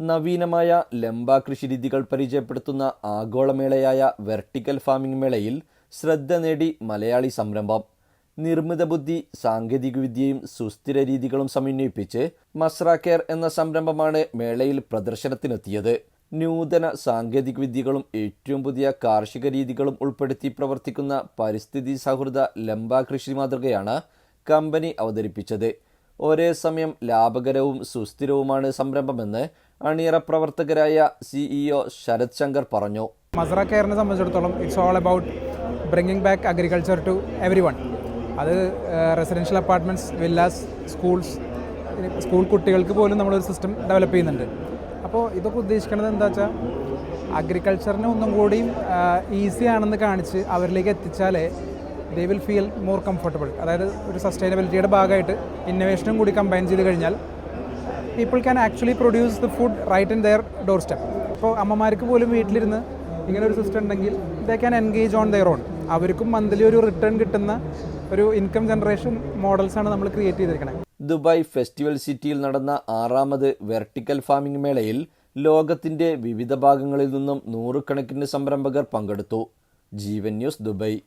നവീനമായ ലംബ കൃഷിരീതികൾ പരിചയപ്പെടുത്തുന്ന ആഗോളമേളയായ vertical farming മേളയിൽ ശ്രദ്ധ നേടി മലയാളി സംരംഭം. നിർമ്മിത ബുദ്ധി സാങ്കേതികവിദ്യയും സുസ്ഥിര രീതികളും സമന്വയിപ്പിച്ച് മസ്ര കെയർ എന്ന സംരംഭമാണ് മേളയിൽ പ്രദർശനത്തിനെത്തിയത്. നൂതന സാങ്കേതികവിദ്യകളും ഏറ്റവും പുതിയ കാർഷിക രീതികളും ഉൾപ്പെടുത്തി പ്രവർത്തിക്കുന്ന പരിസ്ഥിതി സൗഹൃദ ലംബ കൃഷി മാതൃകയാണ് കമ്പനി അവതരിപ്പിച്ചത്. ഒരേ സമയം ലാഭകരവും സുസ്ഥിരവുമാണ് സംരംഭമെന്ന് അണിയറ പ്രവർത്തകരായ സിഇഒ ശരത് ശങ്കർ പറഞ്ഞു. മസറ കെയറിനെ സംബന്ധിച്ചിടത്തോളം it's all about bringing back agriculture to every one അത് residential apartments villas schools school കുട്ടികൾക്ക് പോലും നമ്മളൊരു സിസ്റ്റം ഡെവലപ്പ് ചെയ്യുന്നുണ്ട്. അപ്പോൾ ഇതൊക്കെ ഉദ്ദേശിക്കുന്നത് എന്താ വെച്ചാൽ അഗ്രികൾച്ചറിനെ ഒന്നും കൂടിയും ഈസി ആണെന്ന് കാണിച്ച് അവരിലേക്ക് എത്തിച്ചാലേ they will feel more comfortable അതായത് ഒരു സസ്റ്റൈനബിലിറ്റിയുടെ ഭാഗമായിട്ട് ഇന്നോവേഷനും കൂടി കമ്പൈൻ ചെയ്ത് കഴിഞ്ഞാൽ people can actually produce the food right in their doorstep ഇപ്പോൾ അമ്മമാർക്ക് പോലും വീട്ടിലിരുന്ന് ഇങ്ങനെ ഒരു സിസ്റ്റം ഉണ്ടെങ്കിൽ they can engage on their own അവർക്കും മന്ത്ലി ഒരു റിട്ടേൺ കിട്ടുന്ന ഒരു ഇൻകം ജനറേഷൻ മോഡൽസാണ് നമ്മൾ ക്രിയേറ്റ് ചെയ്തിരിക്കുന്നത് ദുബായ് ഫെസ്റ്റിവൽ സിറ്റിയിൽ നടന്ന ആറാമത് വെർട്ടിക്കൽ ഫാമിംഗ് മേളയിൽ ലോകത്തിന്റെ വിവിധ ഭാഗങ്ങളിൽ നിന്നും നൂറുകണക്കിന് സംരംഭകർ പങ്കെടുത്തു. Jeevan News Dubai.